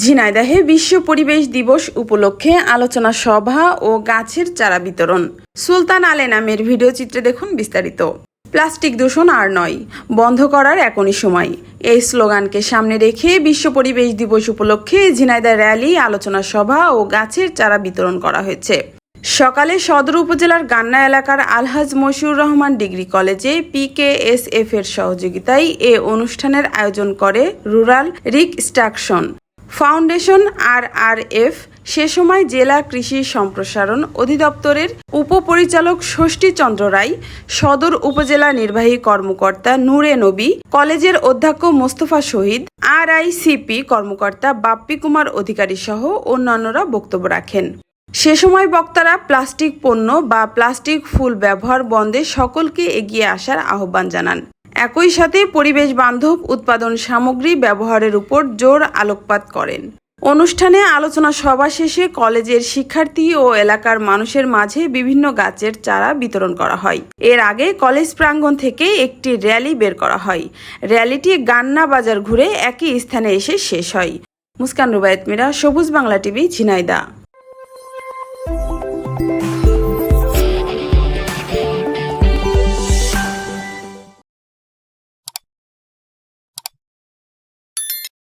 ঝিনাইদহে বিশ্ব পরিবেশ দিবস উপলক্ষে আলোচনা সভা ও গাছের চারা বিতরণ। সুলতান আলে নামের ভিডিও চিত্রে দেখুন বিস্তারিত। প্লাস্টিক দূষণ আর নয়, বন্ধ করার এখনই সময়। এই স্লোগানকে সামনে রেখে বিশ্ব পরিবেশ দিবস উপলক্ষে ঝিনাইদহ র্যালি, আলোচনা সভা ও গাছের চারা বিতরণ করা হয়েছে। সকালে সদর উপজেলার গান্না এলাকার আলহাজ মশিউর রহমান ডিগ্রি কলেজে পিকেএসএফ এর সহযোগিতায় এ অনুষ্ঠানের আয়োজন করে rural reconstruction. Foundation R R F সে সময় জেলা কৃষি সম্প্রসারণ অধিদপ্তরের উপপরিচালক ষষ্ঠী চন্দ্র রায়, সদর উপজেলা নির্বাহী কর্মকর্তা নূরে নবী, কলেজের অধ্যক্ষ মোস্তফা শহীদ আর আইসিপি কর্মকর্তা বাপ্পি কুমার অধিকারী সহ অন্যান্যরা বক্তব্য রাখেন। সে সময় বক্তারা প্লাস্টিক পণ্য বা প্লাস্টিক ফুল ব্যবহার বন্ধে সকলকে এগিয়ে আসার আহ্বান জানান। একই সাথে পরিবেশ বান্ধব উৎপাদন সামগ্রী ব্যবহারের উপর জোর আলোকপাত করেন। অনুষ্ঠানে আলোচনা সভা শেষে কলেজের শিক্ষার্থী ও এলাকার মানুষের মাঝে বিভিন্ন গাছের চারা বিতরণ করা হয়। এর আগে কলেজ প্রাঙ্গণ থেকে একটি র্যালি বের করা হয়। র্যালিটি গান্না বাজার ঘুরে একই স্থানে এসে শেষ হয়। মুস্কান রুবায়ত মিরা, সবুজ বাংলা টিভি, ঝিনাইদা।